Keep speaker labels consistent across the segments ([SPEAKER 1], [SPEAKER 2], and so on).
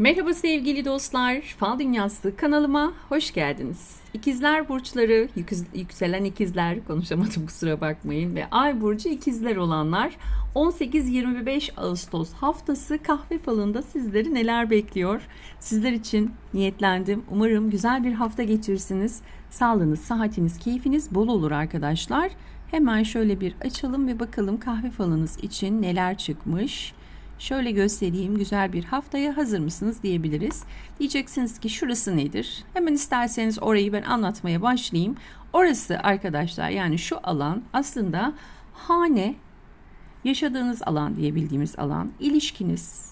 [SPEAKER 1] Merhaba sevgili dostlar, Fal Dünyası kanalıma hoş geldiniz. İkizler burçları, yükselen ikizler, konuşamadım kusura bakmayın ve ay burcu ikizler olanlar 18-25 Ağustos haftası kahve falında sizleri neler bekliyor? Sizler için niyetlendim. Umarım güzel bir hafta geçirirsiniz. Sağlığınız, sıhhatiniz, keyfiniz bol olur arkadaşlar. Hemen şöyle bir açalım ve bakalım kahve falınız için neler çıkmış. Şöyle göstereyim güzel bir haftaya hazır mısınız diyebiliriz. Diyeceksiniz ki şurası nedir? Hemen isterseniz orayı ben anlatmaya başlayayım. Orası arkadaşlar yani şu alan aslında hane yaşadığınız alan diyebildiğimiz alan, ilişkiniz,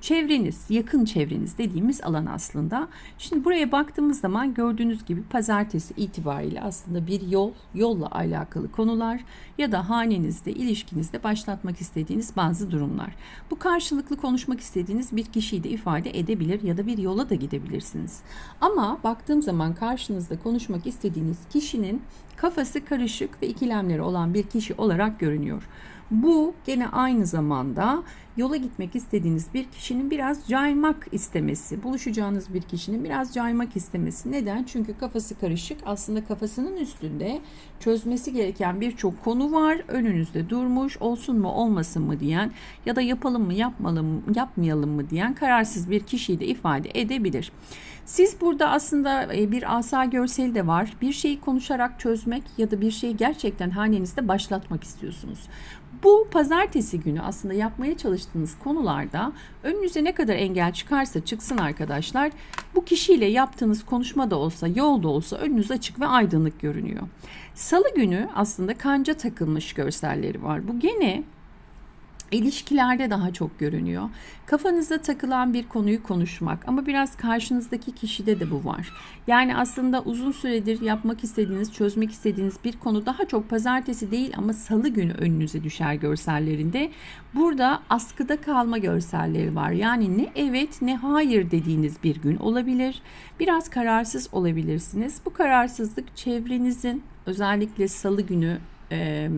[SPEAKER 1] çevreniz, yakın çevreniz dediğimiz alan aslında. Şimdi buraya baktığımız zaman gördüğünüz gibi pazartesi itibariyle aslında bir yol, yolla alakalı konular ya da hanenizde, ilişkinizde başlatmak istediğiniz bazı durumlar. Bu karşılıklı konuşmak istediğiniz bir kişiyi de ifade edebilir ya da bir yola da gidebilirsiniz. Ama baktığım zaman karşınızda konuşmak istediğiniz kişinin kafası karışık ve ikilemleri olan bir kişi olarak görünüyor. Bu gene aynı zamanda yola gitmek istediğiniz bir kişinin biraz caymak istemesi, buluşacağınız bir kişinin biraz caymak istemesi. Neden? Çünkü kafası karışık. Aslında kafasının üstünde çözmesi gereken birçok konu var. Önünüzde durmuş, olsun mu olmasın mı diyen ya da yapalım mı yapmalım yapmayalım mı diyen kararsız bir kişiyi de ifade edebilir. Siz burada aslında e, bir asa görseli de var. Bir şeyi konuşarak çözmek ya da bir şeyi gerçekten hanenizde başlatmak istiyorsunuz. Bu pazartesi günü aslında yapmaya çalıştığınız konularda önünüze ne kadar engel çıkarsa çıksın arkadaşlar bu kişiyle yaptığınız konuşma da olsa yol da olsa önünüz açık ve aydınlık görünüyor. Salı günü aslında kanca takılmış görselleri var. Bu gene İlişkilerde daha çok görünüyor. Kafanıza takılan bir konuyu konuşmak ama biraz karşınızdaki kişide de bu var. Yani aslında uzun süredir yapmak istediğiniz, çözmek istediğiniz bir konu daha çok pazartesi değil ama salı günü önünüze düşer görsellerinde. Burada askıda kalma görselleri var. Yani ne evet ne hayır dediğiniz bir gün olabilir. Biraz kararsız olabilirsiniz. Bu kararsızlık çevrenizin özellikle salı günü eee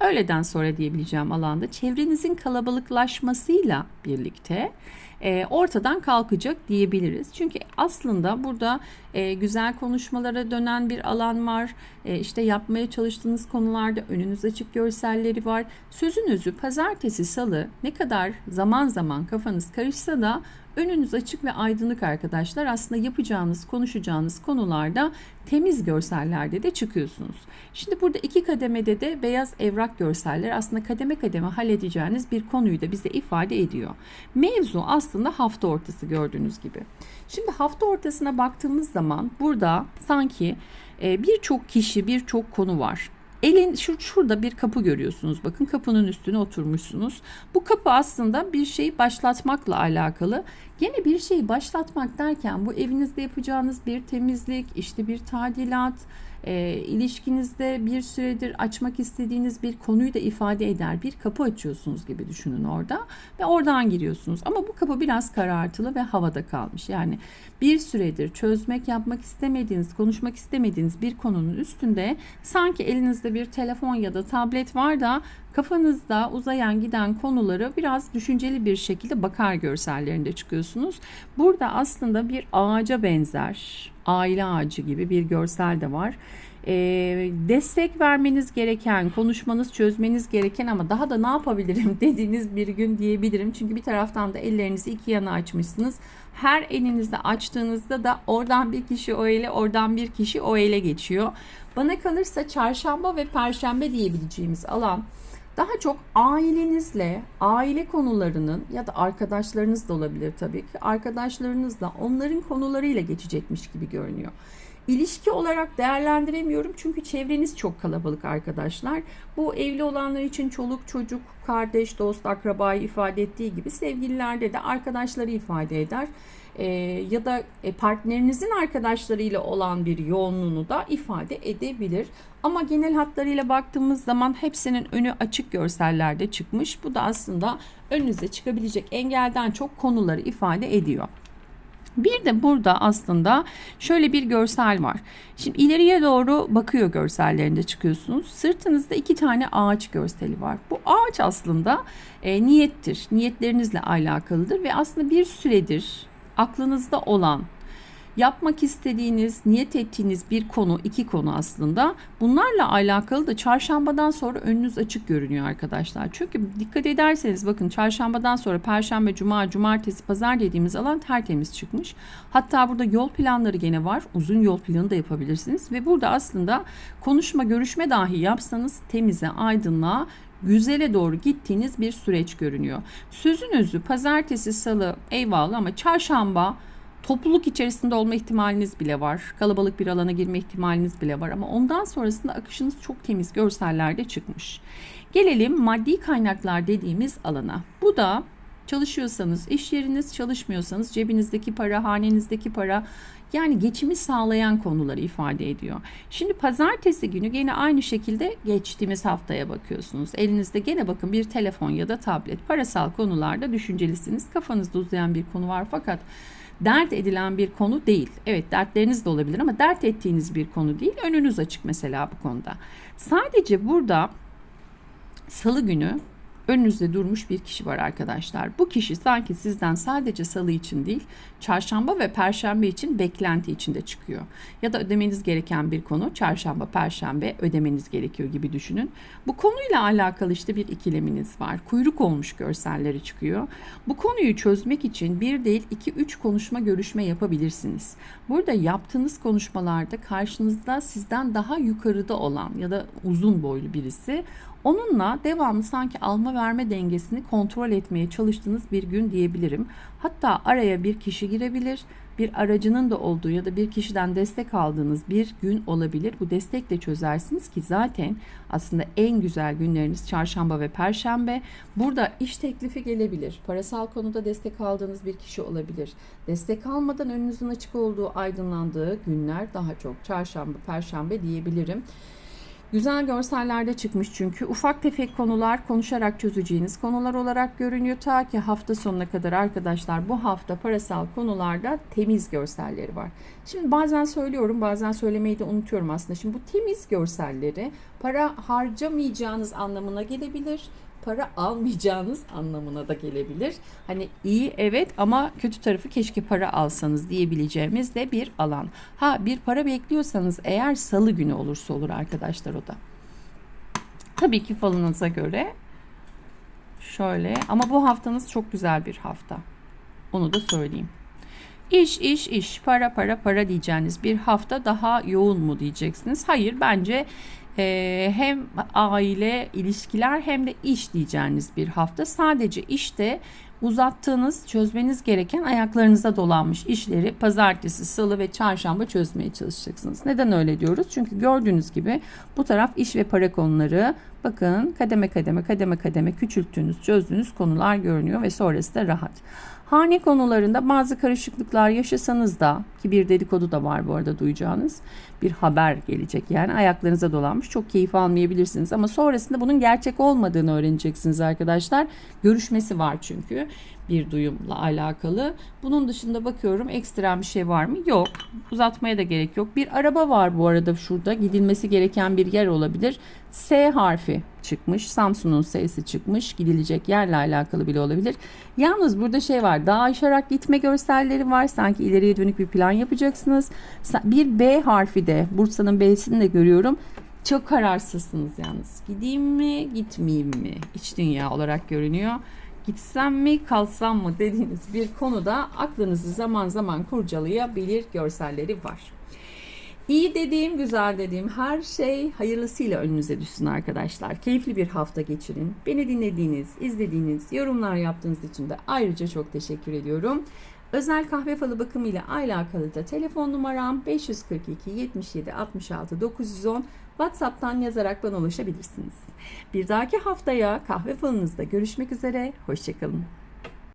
[SPEAKER 1] öğleden sonra diyebileceğim alanda çevrenizin kalabalıklaşmasıyla birlikte e, ortadan kalkacak diyebiliriz. Çünkü aslında burada e, güzel konuşmalara dönen bir alan var. E, işte yapmaya çalıştığınız konularda önünüz açık görselleri var. Sözünüzü pazartesi salı ne kadar zaman zaman kafanız karışsa da önünüz açık ve aydınlık arkadaşlar. Aslında yapacağınız, konuşacağınız konularda temiz görsellerde de çıkıyorsunuz. Şimdi burada iki kademede de beyaz evrak görseller aslında kademe kademe halledeceğiniz bir konuyu da bize ifade ediyor. Mevzu aslında hafta ortası gördüğünüz gibi. Şimdi hafta ortasına baktığımız zaman burada sanki e, birçok kişi, birçok konu var. Elin şu şurada bir kapı görüyorsunuz. Bakın kapının üstüne oturmuşsunuz. Bu kapı aslında bir şeyi başlatmakla alakalı. Yine bir şeyi başlatmak derken bu evinizde yapacağınız bir temizlik, işte bir tadilat, e, ilişkinizde bir süredir açmak istediğiniz bir konuyu da ifade eder. Bir kapı açıyorsunuz gibi düşünün orada ve oradan giriyorsunuz. Ama bu kapı biraz karartılı ve havada kalmış. Yani bir süredir çözmek, yapmak istemediğiniz, konuşmak istemediğiniz bir konunun üstünde sanki elinizde bir telefon ya da tablet var da kafanızda uzayan giden konuları biraz düşünceli bir şekilde bakar görsellerinde çıkıyorsunuz. Burada aslında bir ağaca benzer, aile ağacı gibi bir görsel de var. Ee, destek vermeniz gereken, konuşmanız, çözmeniz gereken ama daha da ne yapabilirim dediğiniz bir gün diyebilirim. Çünkü bir taraftan da ellerinizi iki yana açmışsınız. Her elinizde açtığınızda da oradan bir kişi o ele, oradan bir kişi o ele geçiyor. Bana kalırsa çarşamba ve perşembe diyebileceğimiz alan daha çok ailenizle, aile konularının ya da arkadaşlarınız da olabilir tabii ki. Arkadaşlarınızla onların konularıyla geçecekmiş gibi görünüyor. İlişki olarak değerlendiremiyorum çünkü çevreniz çok kalabalık arkadaşlar. Bu evli olanlar için çoluk, çocuk, kardeş, dost, akrabayı ifade ettiği gibi sevgililerde de arkadaşları ifade eder. Ee, ya da e, partnerinizin arkadaşlarıyla olan bir yoğunluğunu da ifade edebilir. Ama genel hatlarıyla baktığımız zaman hepsinin önü açık görsellerde çıkmış. Bu da aslında önünüze çıkabilecek engelden çok konuları ifade ediyor. Bir de burada aslında şöyle bir görsel var. Şimdi ileriye doğru bakıyor görsellerinde çıkıyorsunuz. Sırtınızda iki tane ağaç görseli var. Bu ağaç aslında e, niyettir. Niyetlerinizle alakalıdır ve aslında bir süredir aklınızda olan yapmak istediğiniz, niyet ettiğiniz bir konu, iki konu aslında. Bunlarla alakalı da çarşambadan sonra önünüz açık görünüyor arkadaşlar. Çünkü dikkat ederseniz bakın çarşambadan sonra perşembe, cuma, cumartesi, pazar dediğimiz alan tertemiz çıkmış. Hatta burada yol planları gene var. Uzun yol planı da yapabilirsiniz ve burada aslında konuşma, görüşme dahi yapsanız temize, aydınlığa güzele doğru gittiğiniz bir süreç görünüyor. Sözün özü pazartesi, salı eyvallah ama çarşamba topluluk içerisinde olma ihtimaliniz bile var. Kalabalık bir alana girme ihtimaliniz bile var ama ondan sonrasında akışınız çok temiz görsellerde çıkmış. Gelelim maddi kaynaklar dediğimiz alana. Bu da çalışıyorsanız iş yeriniz, çalışmıyorsanız cebinizdeki para, hanenizdeki para yani geçimi sağlayan konuları ifade ediyor. Şimdi pazartesi günü gene aynı şekilde geçtiğimiz haftaya bakıyorsunuz. Elinizde gene bakın bir telefon ya da tablet. Parasal konularda düşüncelisiniz. Kafanızda uzayan bir konu var fakat dert edilen bir konu değil. Evet dertleriniz de olabilir ama dert ettiğiniz bir konu değil. Önünüz açık mesela bu konuda. Sadece burada salı günü önünüzde durmuş bir kişi var arkadaşlar. Bu kişi sanki sizden sadece salı için değil, çarşamba ve perşembe için beklenti içinde çıkıyor. Ya da ödemeniz gereken bir konu çarşamba, perşembe ödemeniz gerekiyor gibi düşünün. Bu konuyla alakalı işte bir ikileminiz var. Kuyruk olmuş görselleri çıkıyor. Bu konuyu çözmek için bir değil iki üç konuşma görüşme yapabilirsiniz. Burada yaptığınız konuşmalarda karşınızda sizden daha yukarıda olan ya da uzun boylu birisi Onunla devamlı sanki alma verme dengesini kontrol etmeye çalıştığınız bir gün diyebilirim. Hatta araya bir kişi girebilir, bir aracının da olduğu ya da bir kişiden destek aldığınız bir gün olabilir. Bu destekle çözersiniz ki zaten aslında en güzel günleriniz çarşamba ve perşembe. Burada iş teklifi gelebilir. Parasal konuda destek aldığınız bir kişi olabilir. Destek almadan önünüzün açık olduğu, aydınlandığı günler daha çok çarşamba, perşembe diyebilirim. Güzel görsellerde çıkmış çünkü ufak tefek konular konuşarak çözeceğiniz konular olarak görünüyor. Ta ki hafta sonuna kadar arkadaşlar bu hafta parasal konularda temiz görselleri var. Şimdi bazen söylüyorum bazen söylemeyi de unutuyorum aslında. Şimdi bu temiz görselleri para harcamayacağınız anlamına gelebilir para almayacağınız anlamına da gelebilir. Hani iyi evet ama kötü tarafı keşke para alsanız diyebileceğimiz de bir alan. Ha bir para bekliyorsanız eğer salı günü olursa olur arkadaşlar o da. Tabii ki falınıza göre şöyle ama bu haftanız çok güzel bir hafta. Onu da söyleyeyim. İş iş iş para para para diyeceğiniz bir hafta daha yoğun mu diyeceksiniz? Hayır bence e, hem aile ilişkiler hem de iş diyeceğiniz bir hafta. Sadece işte uzattığınız, çözmeniz gereken ayaklarınıza dolanmış işleri pazartesi, salı ve çarşamba çözmeye çalışacaksınız. Neden öyle diyoruz? Çünkü gördüğünüz gibi bu taraf iş ve para konuları bakın kademe kademe kademe kademe küçülttüğünüz, çözdüğünüz konular görünüyor ve sonrası da rahat. Hane konularında bazı karışıklıklar yaşasanız da ki bir dedikodu da var bu arada duyacağınız bir haber gelecek. Yani ayaklarınıza dolanmış çok keyif almayabilirsiniz ama sonrasında bunun gerçek olmadığını öğreneceksiniz arkadaşlar. Görüşmesi var çünkü bir duyumla alakalı. Bunun dışında bakıyorum ekstrem bir şey var mı? Yok. Uzatmaya da gerek yok. Bir araba var bu arada şurada. Gidilmesi gereken bir yer olabilir. S harfi çıkmış. Samsun'un S'si çıkmış. Gidilecek yerle alakalı bile olabilir. Yalnız burada şey var. Daha aşarak gitme görselleri var. Sanki ileriye dönük bir plan yapacaksınız. Bir B harfi de Bursa'nın B'sini de görüyorum. Çok kararsızsınız yalnız. Gideyim mi, gitmeyeyim mi? İç dünya olarak görünüyor gitsem mi kalsam mı dediğiniz bir konuda aklınızı zaman zaman kurcalayabilir görselleri var. İyi dediğim, güzel dediğim her şey hayırlısıyla önünüze düşsün arkadaşlar. Keyifli bir hafta geçirin. Beni dinlediğiniz, izlediğiniz, yorumlar yaptığınız için de ayrıca çok teşekkür ediyorum. Özel kahve falı bakımı ile alakalı da telefon numaram 542 77 66 910 WhatsApp'tan yazarak bana ulaşabilirsiniz. Bir dahaki haftaya kahve falınızda görüşmek üzere. Hoşçakalın.